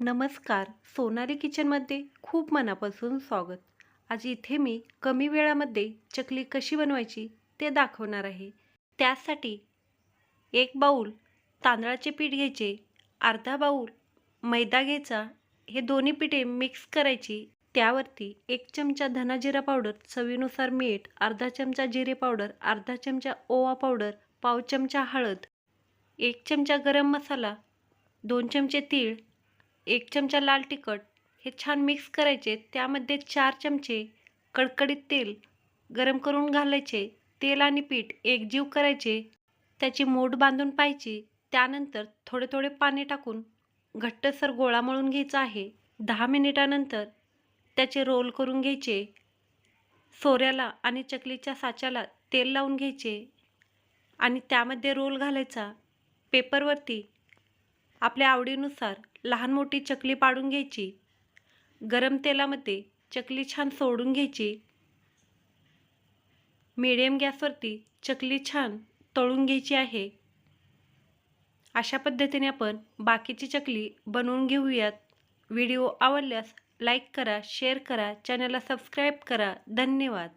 नमस्कार. सोनाली किचनमध्ये खूप मनापासून स्वागत. आज इथे मी कमी वेळामध्ये चकली कशी बनवायची ते दाखवणार आहे. त्यासाठी एक बाऊल तांदळाचे पीठ घ्यायचे अर्धा बाऊल मैदा घ्यायचा हे दोन्ही पिठे मिक्स करायची. त्यावरती एक चमचा धना जिरा पावडर चवीनुसार मीठ अर्धा चमचा जिरे पावडर अर्धा चमचा ओवा पावडर पाव चमचा हळद एक चमचा गरम मसाला दोन चमचे तीळ एक चमचा लाल तिखट हे छान मिक्स करायचे. त्यामध्ये चार चमचे कडकडीत तेल गरम करून घालायचे. तेल आणि पीठ एकजीव करायचे. त्याची मोड बांधून पाहायची. त्यानंतर थोडे थोडे पाणी टाकून घट्टसर गोळा मळून घ्यायचा आहे. दहा मिनिटानंतर त्याचे रोल करून घ्यायचे. सोऱ्याला आणि चकलीच्या साच्याला तेल लावून घ्यायचे. आणि त्यामध्ये रोल घालायचा. पेपरवरती आपल्या आवडीनुसार लहान मोठी चकली पाडून घ्यायची. गरम तेलामध्ये चकली छान सोडून घ्यायची. मिडियम गॅसवरती चकली छान तळून घ्यायची आहे. अशा पद्धतीने आपण बाकीची चकली बनवून घेऊयात. व्हिडिओ आवडल्यास लाईक करा शेअर करा चॅनलला सबस्क्राईब करा. धन्यवाद.